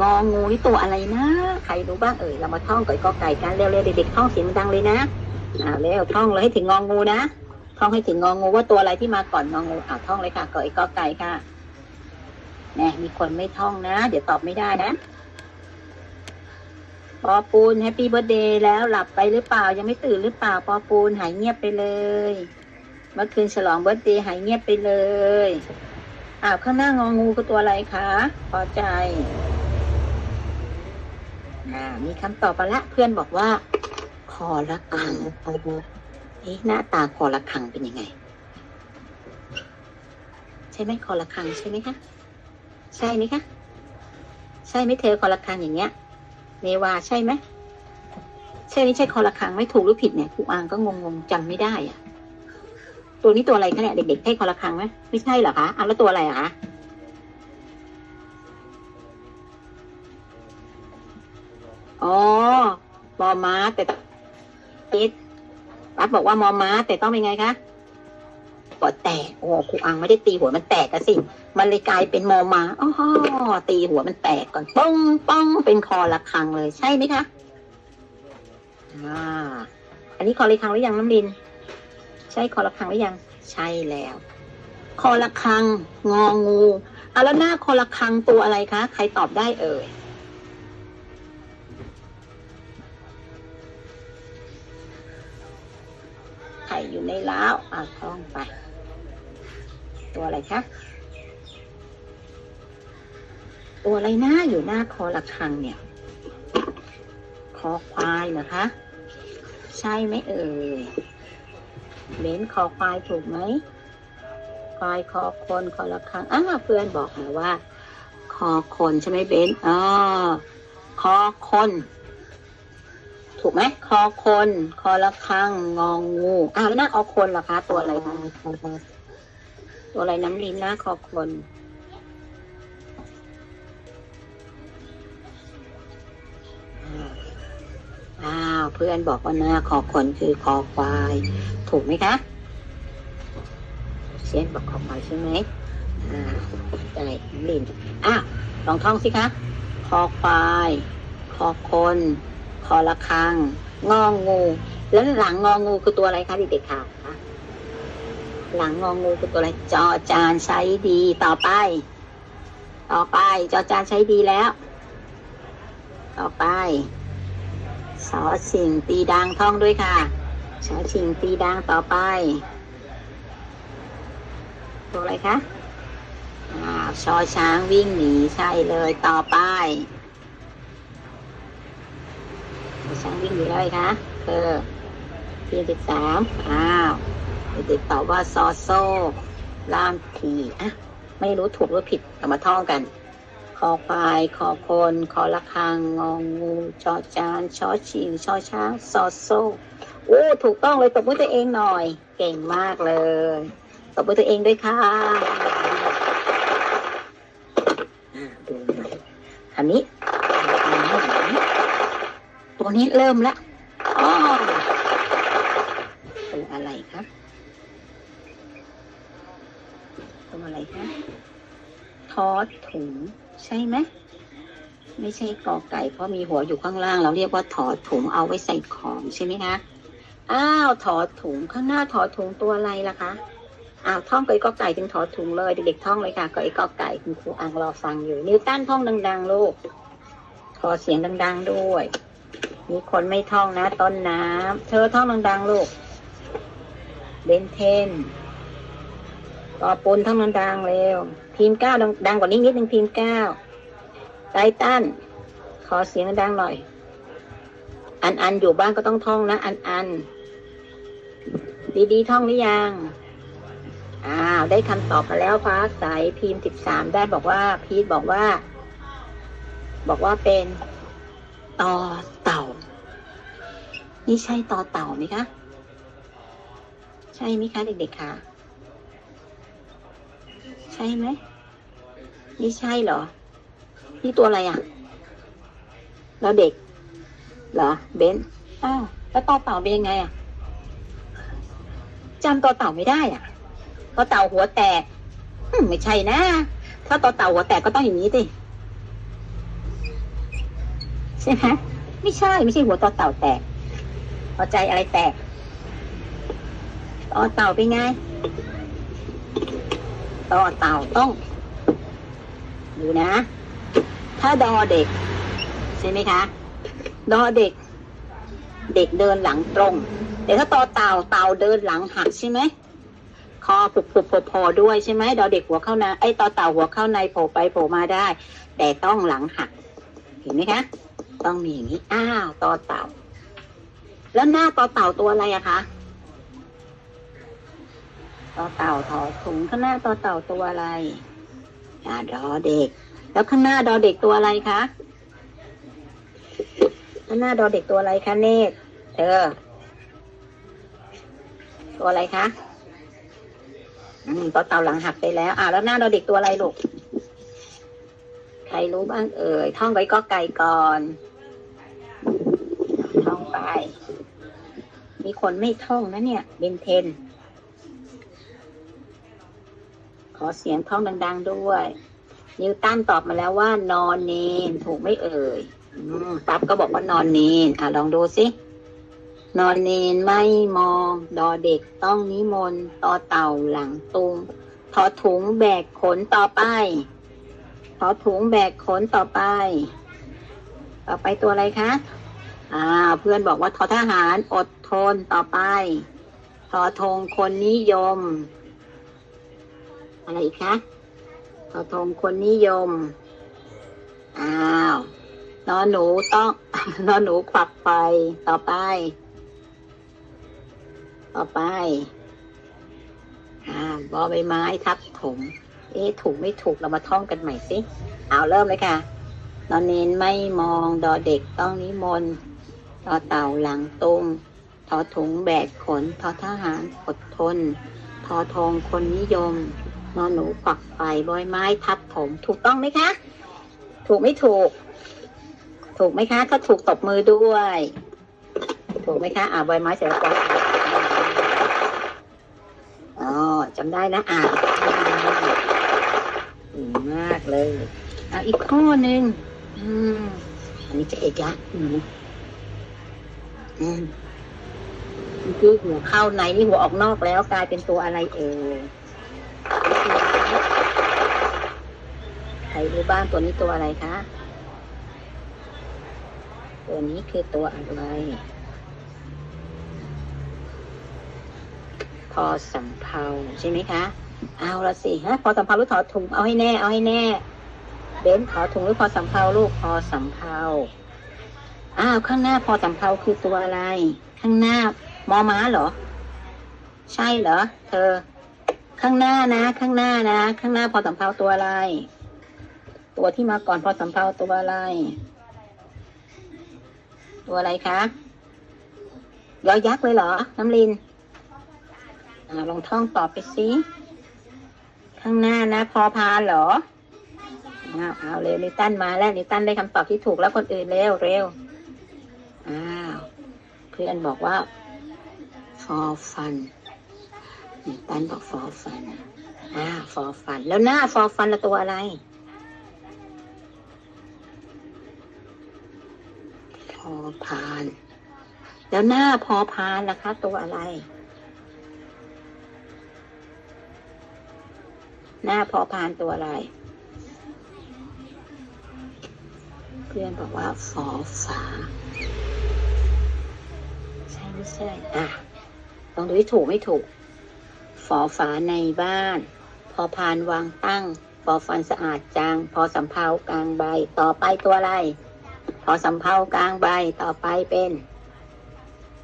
งองูนี่ตัวอะไรนะ ใครรู้บ้างเอ่ยเรามาท่องก่อยกอไก่กันเร็วๆเด็กๆท่องเสียงดังเลยนะอ่าเร็วท่องเลยให้ถึงงองูนะท่องให้ถึงงองูว่าตัวอะไรที่มาก่อนงองูอ่าท่องเลยค่ะก่อยกอไก่ค่ะแน่มีคนไม่ท่องนะ เดี๋ยวตอบไม่ได้นะปอปูนแฮปปี้เบิร์ดเดย์แล้วหลับไปหรือเปล่ายังไม่ตื่นหรือเปล่าปอปูนหายเงียบไปเลย เมื่อคืนฉลองเบิร์ดเดย์หายเงียบไปเลยอ้าวข้างหน้างองูคือตัวอะไรคะพอใจ อ่ามีคำตอบมาละเพื่อนบอกว่า คอละคังเอ๊ะหน้าตาคอละคังเป็นยังไง ใช่ไหมคอละคังใช่ไหมคะใช่ไหมคะใช่ไหมเธอคอละคังอย่างเงี้ยเนวาใช่ไหมใช่ไม่ใช่คอละคังไม่ถูกหรือผิดเนี่ยครูอางก็งงๆจำไม่ได้อะตัวนี้ตัวอะไรคะเนี่ยเด็กๆใช่คอละคังไหมไม่ใช่เหรอคะเอาแล้วตัวอะไรอะคะ มอม้าแต่ติดปั๊บบอกว่ามอม้าแต่ต้องเป็นไงคะหัวแตกโอ้ครูอังไม่ได้ตีหัวมันแตกกันสิ มันเลยกลายเป็นมอม้าอ๋อตีหัวมันแตกก่อนป้องป้องเป็นคอละคังเลยใช่ไหมคะอ่าอันนี้คอละคังหรือยังน้ำลิน ใช่คอละคังหรือยัง ใช่แล้ว คอละคัง งองูอะแล้วหน้าคอละคังตัวอะไรคะ ใครตอบได้เอ่ย อยู่ในล้าวอะท่องไป ตัวอะไรคะ ตัวอะไรนะอยู่หน้าคอละคังเนี่ย คอควายนะคะ ใช่ไหมเอ่ยเบนคอควายถูกไหมควายคอคนคอละครังอ้าเพื่อนบอกมาว่า คอคนใช่ไหมเบนอ๋อคอคน ถูกไหมคอคน คอละครังงองูอ้าวแล้วหน้าคอคนเหรอคะ ตัวอะไรคะตัวอะไรน้ำลิ้นหน้าคอคนอ้าวเพื่อนบอกว่าหน้าคอคนคือคอควาย ถูกไหมคะเซียนบอกคอควายใช่ไหมอ่าได้ลินอ้าวลองท่องสิคะคอควาย คอคน คอละคัง งองงู แล้วหลังงองงูคือตัวอะไรคะเด็กๆค่ะ หลังงองงูคือตัวอะไรจอจานใช้ดีต่อไป ต่อไป จอจานใช้ดีแล้ว ต่อไปสอสิ่งตีดังท่องด้วยค่ะชอชิงตีดังต่อไปตัวอะไรคะอ้าวชอช้างวิ่งหนีใช่เลยต่อไป ชอช้างวิ่งหนีอะไรคะคือทีมสิบสามอ้าวเด็กๆตอบว่าซอโซ่ล่ามทีอะไม่รู้ถูกหรือผิดเอามาท่องกัน คอควาย คอคน คอละคัง งองูชอจานชอชิงชอช้างซอโซ่โอ้ถูกต้องเลยตบมือตัวเองหน่อย เก่งมากเลยตบมือตัวเองด้วยค่ะอ่าดูหน่อยอันนี้ ตัวนี้เริ่มแล้วอ๋อตัวอะไรคะตัวอะไรคะทอดถุงใช่ไหมไม่ใช่กอไก่เพราะมีหัวอยู่ข้างล่าง เราเรียกว่าถอดถุงเอาไว้ใส่ของใช่ไหมคะอ้าวถอดถุงข้างหน้าถอดถุงตัวอะไรล่ะคะอ้าวท่องกอยกอไก่ถึงถอดถุงเลยเด็กๆท่องเลยค่ะกอยกอไก่คุณครูอังรอฟังอยู่นิวตันท่องดัง ๆ ลูกขอเสียงดัง ๆ ด้วย มีคนไม่ท่องนะ ต้นน้ำ เธอท่องดังๆลูก เบนเทนปอปุนท่องดังๆเร็วทีมเก้าดังกว่านี้นิดนึงทีมเก้าไตตัน ขอเสียงดังหน่อย อันอันอยู่บ้านก็ต้องท่องนะ อันอัน ดีๆท่องหรือยัง อ้าว ได้คำตอบมาแล้วฟ้าใสพิมพ์สิบสามได้บอกว่า พีทบอกว่า บอกว่าเป็น ต่อเต่า นี่ใช่ต่อเต่าไหมคะ ใช่ไหมคะเด็กๆคะใช่ไหมนี่ใช่เหรอ นี่ตัวอะไรอะแล้วเด็ก เหรอ เบนอ้าวแล้วต่อเต่าเป็นยังไงอะจำต่อเต่าไม่ได้อะต่อเต่าหัวแตกไม่ใช่นะ ถ้าต่อเต่าหัวแตกก็ต้องอย่างนี้สิ ใช่ไหมไม่ใช่ไม่ใช่หัวต่อเต่าแตกพอใจอะไรแตกต่อเต่าเป็นไงต่อเต่าต้องดูนะ ถ้าดอเด็ก ใช่ไหมคะ ดอเด็ก เด็กเดินหลังตรง แต่ถ้าต่อเต่าเต่าเดินหลังหักใช่ไหมคอผุบผุบโผล่โผล่ด้วยใช่ไหมดอเด็กหัวเข้าในไอ้ต่อเต่าหัวเข้าในโผล่ไปโผล่มาได้ แต่ต้องหลังหัก เห็นไหมคะ ต้องมีอย่างนี้อ้าวต่อเต่า แล้วหน้าต่อเต่าตัวอะไรอะคะต่อเต่าถอถุงข้างหน้าต่อเต่าตัวอะไรอ่าดอเด็ก แล้วข้างหน้าดอเด็กตัวอะไรคะข้างหน้าดอเด็กตัวอะไรคะเนตเธอตัวอะไรคะอืมต่อเต่าหลังหักไปแล้ว อ่าแล้วหน้าดอเด็กตัวอะไรลูกใครรู้บ้างเอ่ยท่องไว้ก็ไก่ก่อน มีคนไม่ท่องนะเนี่ยเบนเทน ขอเสียงท่องดัง ๆ ด้วย นิวตันตอบมาแล้วว่านอนเนนถูกไม่เอ่ยปั๊บก็บอกว่านอนเนนอะลองดูสินอนเนนไม่มอง ดอเด็กต้องนิมนต์ต่อเต่าหลังตุงทอถุงแบกขนต่อไปทอถุงแบกขนต่อไป ต่อไปตัวอะไรคะ อ่า เพื่อนบอกว่าทอทหารอดทนต่อไปทอธงคนนิยม อะไรอีกคะทอธงคนนิยม อ้าวนอนหนูต้องนอนหนูขวักไฟต่อไป ต่อไป อ่าบอใบไม้ทับถมเอ๊ะถูกไม่ถูกเรามาท่องกันใหม่สิ เอาเริ่มเลยค่ะ นอนเน้นไม่มองดอเด็กต้องนิมนต์ ทอเต่าหลังตุงทอถุงแบกขนทอทหารอดทนทอทองคนนิยมนอนหนูปักไฟบอยไม้ทับถมถูกต้องไหมคะ ถูกไม่ถูก ถูกไหมคะ ถ้าถูกตบมือด้วย ถูกไหมคะ อ่าบอยไม้เสร็จแล้วก็อ๋อจำได้นะอ่านดีมากเลยอะอีกข้อหนึ่งอืมอันนี้จะเอกละ อืมเมื่อหัวเข้าในนี่หัวออกนอกแล้วกลายเป็นตัวอะไรเอ่ยใครรู้บ้างตัวนี้ตัวอะไรคะ ตัวนี้คือตัวอะไร พอสำเภาใช่ไหมคะ เอาละสิฮะ พอสำเภาหรือถอดถุง เอาให้แน่ เอาให้แน่ เบนขอถุงหรือพอสำเภาลูก พอสำเภา อ้าวข้างหน้าพอสำเภาคือตัวอะไร ข้างหน้ามอม้าเหรอ ใช่เหรอ เธอ ข้างหน้านะ ข้างหน้านะ ข้างหน้าพอสำเภาตัวอะไร ตัวที่มาก่อนพอสำเภาตัวอะไร ตัวอะไรคะยอยักษ์เลยเหรอ น้ำลินอลองท่องตอบไปสิข้างหน้านะ พอพานเหรออ้าเอาเร็วนิวตันมาแล้วนิวตันได้คำตอบที่ถูกแล้วคนอื่นเร็วเร็ว อ้าวเพื่อนบอกว่า for fun นิวตันบอก for fun อ่า for fun แล้วหน้า for fun ละตัวอะไร พอพาน แล้วหน้าพอพานล่ะคะ ตัวอะไร หน้าพอพานตัวอะไรเพื่อนบอกว่าฟอฝา ไม่ใช่ อะลองดูที่ถูกไม่ถูกฟอฝาในบ้าน พอพานวางตั้งฟอฟันสะอาดจังพอสำเภากลางใบ ต่อไปตัวอะไร พอสำเภากลางใบ ต่อไปเป็น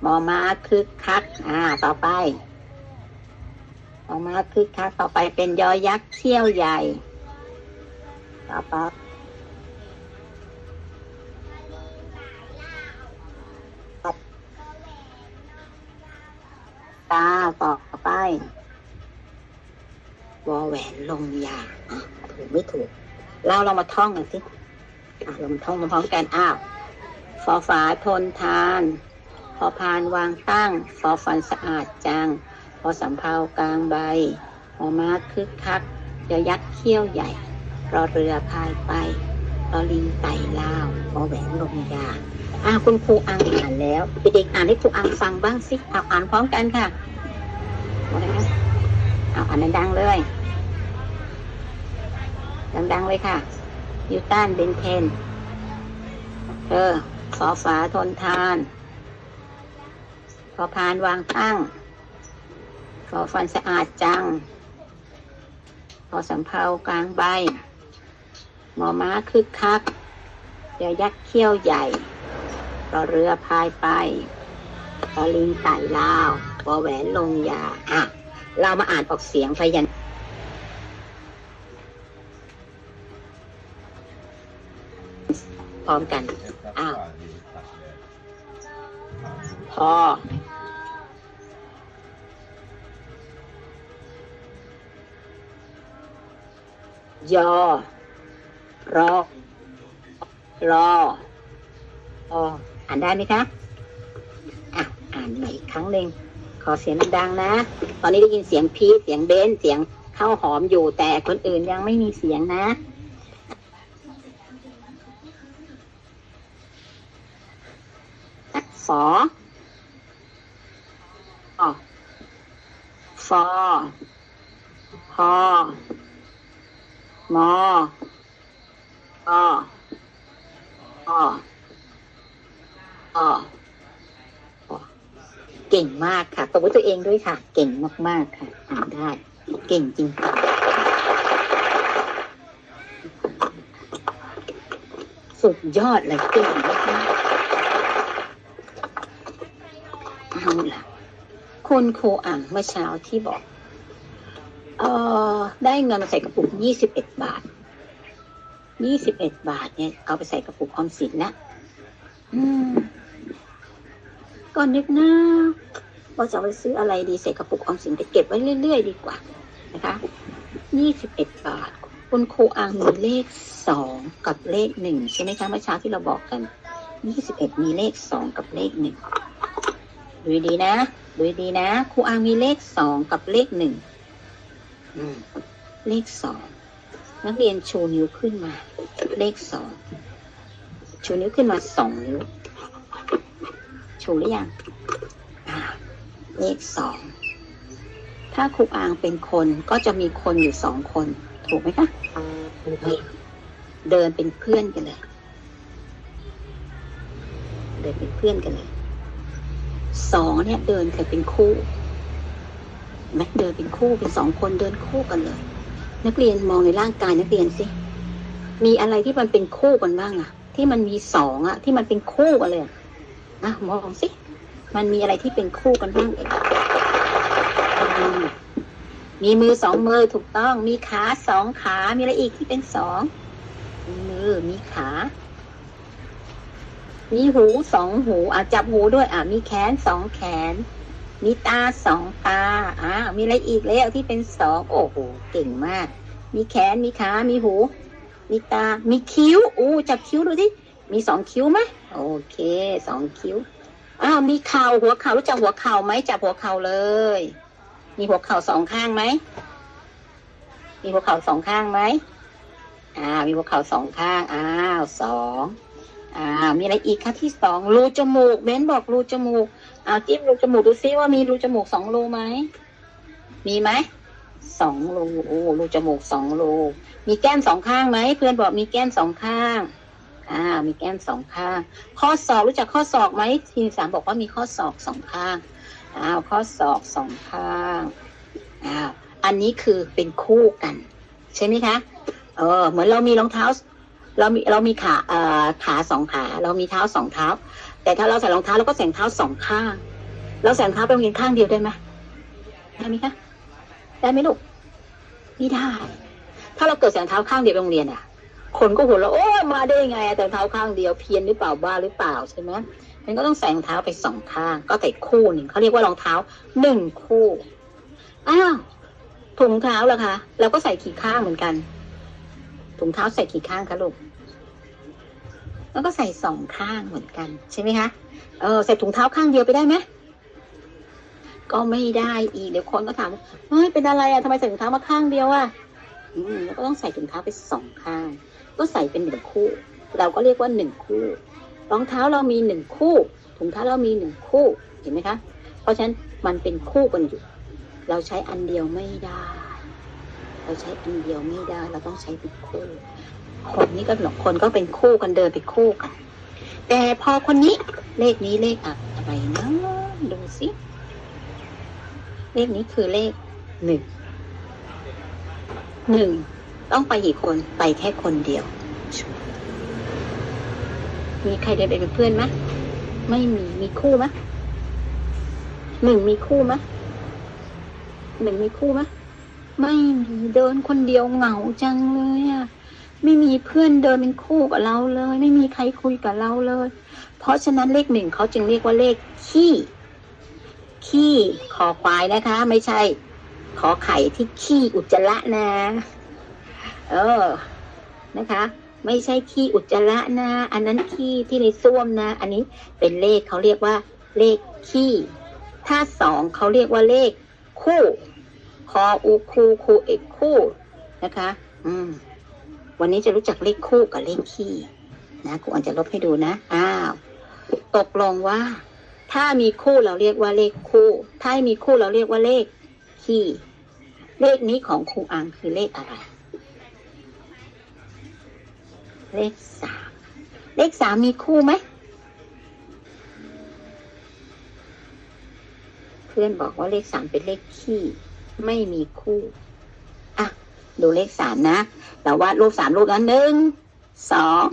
มอม้าคึกคัก อ่า ต่อไปมอม้าคึกคัก ต่อไปเป็นยอยักษ์เที่ยวใหญ่ ต่อไป ตาต่อไปวอแหวนลงยาอะถูกไม่ถูกเราเรามาท่องกันสิอะเรามาท่องพร้อมกันอ้าวฟอฝาทนทาน พอพานวางตั้ง ฟอฟันสะอาดจัง พอสำเภากลางใบหอมาคึกคักยอยักษ์เขี้ยวใหญ่รอเรือพายไปรอลิงไต่ลาวโอ้แหวนลงยา อ่าคุณครูอังอ่านแล้วเด็กๆอ่านให้ครูอังฟังบ้างสิเอาอ่านพร้อมกันค่ะเอาเลยนะเอาอ่านดังๆเลย ดังๆเลยค่ะนิวตันเบนเทนเธอฟอฝาทนทานพอพานวางตั้งพอฟันสะอาดจังพอสำเภากลางใบหมอม้าคึกคักเรือยักษ์เขี้ยวใหญ่ รอเรือพายไปรอลิงไต่ลาววอแหวนลงยา อะ เรามาอ่านออกเสียงพยัญชนพร้อมกัน อ้าวพอยอรอรออ อ่านได้ไหมคะอะอ่านใหม่อีกครั้งหนึ่งขอเสียงดังๆนะ ตอนนี้ได้ยินเสียงพีเสียงเบนเสียงข้าวหอมอยู่ แต่คนอื่นยังไม่มีเสียงนะฝออฟอพอมออออ ออเก่งมากค่ะตบมือตัวเองด้วยค่ะ เก่งมาก ๆ ค่ะอ่านได้ เก่งจริงสุดยอดเลยเก่งมากเอาล่ะคุณครูอ่างเมื่อเช้าที่บอก เออได้เงินมาใส่กระปุกยี่สิบเอ็ดบาทยี่สิบเอ็ดบาทเนี่ย เอาไปใส่กระปุกออมสินนะอืม ก็นึกนะว่าจะไปซื้ออะไรดีใส่กระปุกออมสินไปเก็บไว้เรื่อย ๆ ดีกว่านะคะยี่สิบเอ็ดบาท คุณครูอ่างมีเลขสองกับเลขหนึ่งใช่ไหมคะเมื่อเช้าที่เราบอกกันยี่สิบเอ็ดมีเลขสองกับเลขหนึ่งดูดีนะดูดีนะครูอางมีเลขสองกับเลขหนึ่งเลขสองนักเรียนชูนิ้วขึ้นมา เลขสองชูนิ้วขึ้นมาสองนิ้ว ชูหรือยังอ่าเลขสองถ้าครูอางเป็นคนก็จะมีคนอยู่สองคน ถูกไหมคะเดินเป็นเพื่อนกันเลย เดินเป็นเพื่อนกันเลยสองเนี่ยเดินกันเป็นคู่แม็เดินเป็นคู่เป็นสองคนเดินคู่กันเลย นักเรียนมองในร่างกายนักเรียนสิมีอะไรที่มันเป็นคู่กันบ้างอะที่มันมีสองอะที่มันเป็นคู่กันเลย อะอะมองสิ มันมีอะไรที่เป็นคู่กันบ้างเอ่ยอืมมีมือสองมือถูกต้อง มีขาสองขา มีอะไรอีกที่เป็นสอง มีมือ มีขา มีหูสองหู อะจับหูด้วย อะ มีแขนสองแขน มีตาสองตา อ่ามีอะไรอีกแล้วที่เป็นสอง โอ้โห เก่งมาก มีแขน มีขา มีหู มีตา มีคิ้ว อู้จับคิ้วดูสิ มีสองคิ้วไหม โอเคสองคิ้วอ้าวมีเข่าหัวเข่ารู้จักหัวเข่าไหมจับหัวเข่าเลย มีหัวเข่าสองข้างไหมมีหัวเข่าสองข้างไหมอ่า มีหัวเข่าสองข้างอ้าวสองอ่า มีอะไรอีกคะที่สองรูจมูกเบนบอกรูจมูกเอาจิ้มรูจมูกดูซิว่ามีรูจมูกสองรูไหมมีไหมสองรูโอ้รูจมูกสองรูมีแก้มสองข้างไหมเพื่อนบอกมีแก้มสองข้าง อ่า มีแก้มสองข้าง ข้อศอกรู้จักข้อศอกไหมทีมสามบอกว่ามีข้อศอกสองข้างอ้าวข้อศอกสองข้างอ้าวอันนี้คือเป็นคู่กัน ใช่ไหมคะ เออ เหมือนเรามีรองเท้า เรามีเรามีขาเอ่อขาสองขา เรามีเท้าสองเท้า แต่ถ้าเราใส่รองเท้าเราก็ใส่รองเท้าสองข้าง เราใส่รองเท้าไปโรงเรียนข้างเดียวได้ไหมได้ไหมคะ ได้ไหมลูกไม่ได้ ถ้าเราเกิดใส่รองเท้าข้างเดียวไปโรงเรียนอะ คนก็หัวเราโอ้มาได้ยังไงแต่เท้าข้างเดียวเพี้ยนหรือเปล่าบ้าหรือเปล่าใช่ไหมมันก็ต้องใส่รองเท้าไปสองข้าง ก็ใส่คู่หนึ่งเขาเรียกว่ารองเท้าหนึ่งคู่อ้าวถุงเท้าล่ะคะเราก็ใส่กี่ข้างเหมือนกัน ถุงเท้าใส่กี่ข้างคะลูกแล้วก็ใส่สองข้างเหมือนกัน ใช่ไหมคะเออใส่ถุงเท้าข้างเดียวไปได้ไหมก็ไม่ได้อีกเดี๋ยวคนก็ถามว่าเฮ้ยเป็นอะไรอะทำไมใส่ถุงเท้ามาข้างเดียวอะอืมแล้วก็ต้องใส่ถุงเท้าไปสองข้าง ก็ใส่เป็นหนึ่งคู่ เราก็เรียกว่าหนึ่งคู่ รองเท้าเรามีหนึ่งคู่ ถุงเท้าเรามีหนึ่งคู่ เห็นไหมคะ เพราะฉะนั้นมันเป็นคู่กันอยู่ เราใช้อันเดียวไม่ได้ เราใช้อันเดียวไม่ได้ เราต้องใช้เป็นคู่ คนนี้ก็หลอกคนก็เป็นคู่กันเดินเป็นคู่กัน แต่พอคนนี้เลขนี้เลขอะไรนะดูสิเลขนี้คือเลขหนึ่งหนึ่ง ต้องไปกี่คนไปแค่คนเดียว มีใครเดินไปเป็นเพื่อนไหมไม่มีมีคู่ไหมหนึ่งมีคู่ไหมหนึ่งมีคู่ไหมไม่มีเดินคนเดียวเหงาจังเลยอะไม่มีเพื่อนเดินเป็นคู่กับเราเลย ไม่มีใครคุยกับเราเลย เพราะฉะนั้นเลขหนึ่งเขาจึงเรียกว่าเลขขี้ขี้ขอควายนะคะ ไม่ใช่ ขอไข่ที่ขี้อุจจาระนะ เออนะคะ ไม่ใช่ขี้อุจจาระนะ อันนั้นขี้ที่ในส้วมนะ อันนี้เป็นเลขเขาเรียกว่าเลขขี้ ถ้าสองเขาเรียกว่าเลขคู่ คออูคูคูเอกคู่นะคะ อืม วันนี้จะรู้จักเลขคู่กับเลขขี้นะครูอันจะลบให้ดูนะ อ้าว ตกลงว่า ถ้ามีคู่เราเรียกว่าเลขคู่ ถ้าม่มีคู่เราเรียกว่าเลขขี้ เลขนี้ของครูอังคือเลขอะไร เลขสามเลขสามมีคู่ไหม เพื่อนบอกว่าเลขสามเป็นเลขขี้ไม่มีคู่ อะ ดูเลขสามนะ เราวาดรูปสามรูปนั้นหนึ่งสอง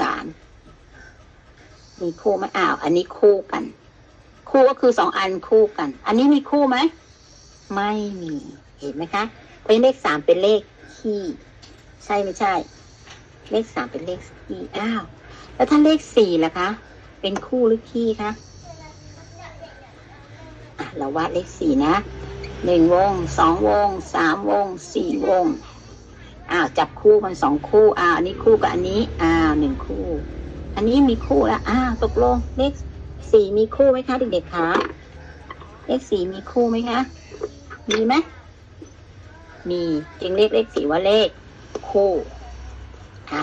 สามมีคู่ไหมอ้าว อันนี้คู่กัน คู่ก็คือสองอันคู่กัน อันนี้มีคู่ไหม ไม่มี เห็นไหมคะเป็นเลขสามเป็นเลขขี้ ใช่ไม่ใช่ เลขสามเป็นเลขขี้อ้าว แล้วถ้าเลขสี่ล่ะคะ เป็นคู่หรือขี้คะเราวาดเลขสี่นะหนึ่งวงสองวงสามวงสี่วงอ้าวจับคู่มันสองคู่อ้าวอันนี้คู่กับอันนี้อ้าวหนึ่งคู่ อันนี้มีคู่แล้วอ้าวตกลงเลขสี่มีคู่ไหมคะเด็กๆคะเลขสี่มีคู่ไหมคะมีไหมมีจึงเรียกเลขสี่ว่าเลขคู่ อ่า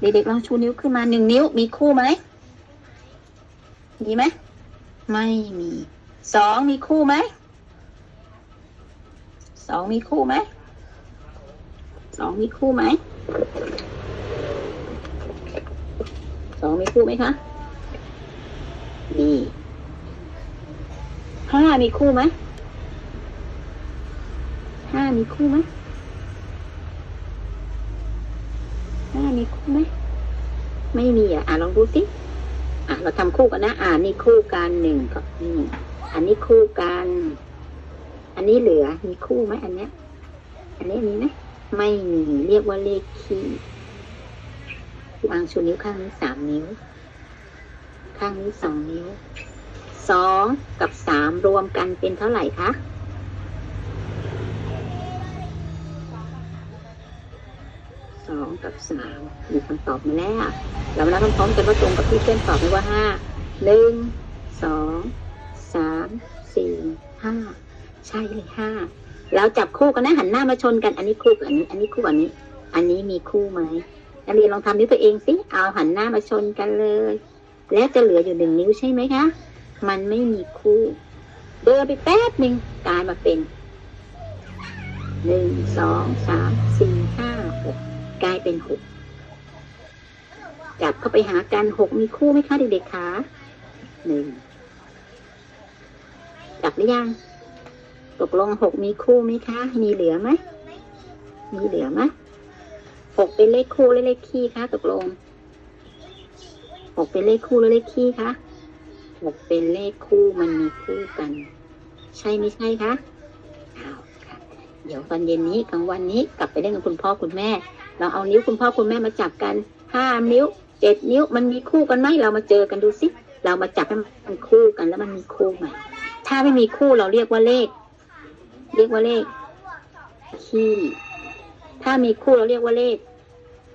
เด็กๆลองชูนิ้วขึ้นมาหนึ่งนิ้ว มีคู่ไหมมีไหมไม่มีสองมีคู่ไหมสองมีคู่ไหมสองมีคู่ไหมสองมีคู่ไหมคะมีห้ามีคู่ไหมห้ามีคู่ไหม ห้า มีคู่ไหมไม่มีอะอะลองดูสิอะเราทำคู่กันนะ อ่านี่คู่กันหนึ่งกับนี่อันนี้คู่กัน อันนี้เหลือมีคู่ไหมอันเนี้ย อันนี้มีไหมไม่มีเรียกว่าเลขคี่วางชูนิ้วข้างนี้สามนิ้ว ข้างนี้สองนิ้วสองกับสามรวมกันเป็นเท่าไหร่คะ องกับสามมีคำตอบมาแล้ว เรามานับพร้อมๆกันว่าตรงกับที่เพื่อนตอบไหมว่าห้าหนึ่งสองสามสี่ห้าใช่เลยห้าแล้วจับคู่กันนะหันหน้ามาชนกัน อันนี้คู่กับอันนี้ อันนี้คู่กับอันนี้ อันนี้มีคู่ไหมนักเรียนลองทำนิ้วตัวเองสิเอาหันหน้ามาชนกันเลย แล้วจะเหลืออยู่หนึ่งนิ้วใช่ไหมคะ มันไม่มีคู่เดินไปแป๊บหนึ่งกลายมาเป็นหนึ่งสองสามสี่ห้าหก กลายเป็นหกจับเข้าไปหากันหกมีคู่ไหมคะเด็กๆคะหนึ่งจับหรือยัง ตกลงหกมีคู่ไหมคะ มีเหลือไหม มีเหลือไหมหกเป็นเลขคู่หรือเลขคี่คะตกลงหกเป็นเลขคู่หรือเลขคี่คะหกเป็นเลขคู่มันมีคู่กัน ใช่ไม่ใช่คะเอาค่ะเดี๋ยวตอนเย็นนี้กลางวันนี้กลับไปเล่นกับคุณพ่อคุณแม่ เราเอานิ้วคุณพ่อคุณแม่มาจับกันห้านิ้วเจ็ดนิ้วมันมีคู่กันไหมเรามาเจอกันดูสิเรามาจับให้มันคู่กันแล้วมันมีคู่ไหมถ้าไม่มีคู่เราเรียกว่าเลข เรียกว่าเลขคี่ถ้ามีคู่เราเรียกว่าเลข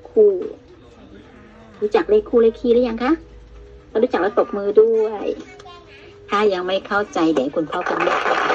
คู่ รู้จักเลขคู่เลขคี่หรือยังคะถ้ารู้จักแล้วตบมือด้วย ถ้ายังไม่เข้าใจเดี๋ยวคุณพ่อคุณแม่